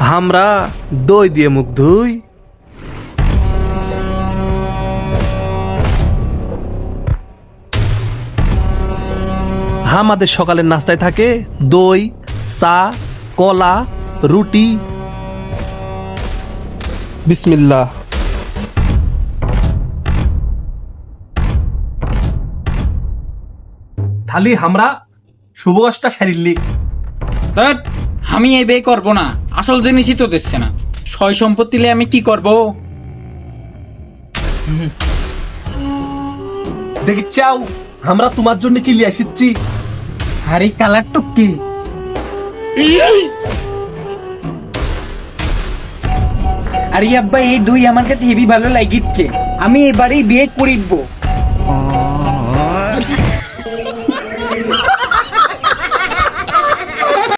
আমরা দই দিয়ে মুখ ধুই। আমাদের সকালের নাস্তায় থাকে দই, চা, কলা, রুটি। বিসমিল্লাহ। থালি শুভ কাজটা সারিলি ধ্যাৎ, আমি এই বিয়ে করব না। আসল জিনিসই তো দিচ্ছে না। সয় সম্পত্তি নিয়ে আমি কি করব? দেখি চাও আমরা তোমার জন্য কি লিয়ে আর এই কালার টুকি আর আব্বা এই দুই আমার কাছে হেভি ভালো লাগিচ্ছে। আমি এবারেই বিয়ে করিব।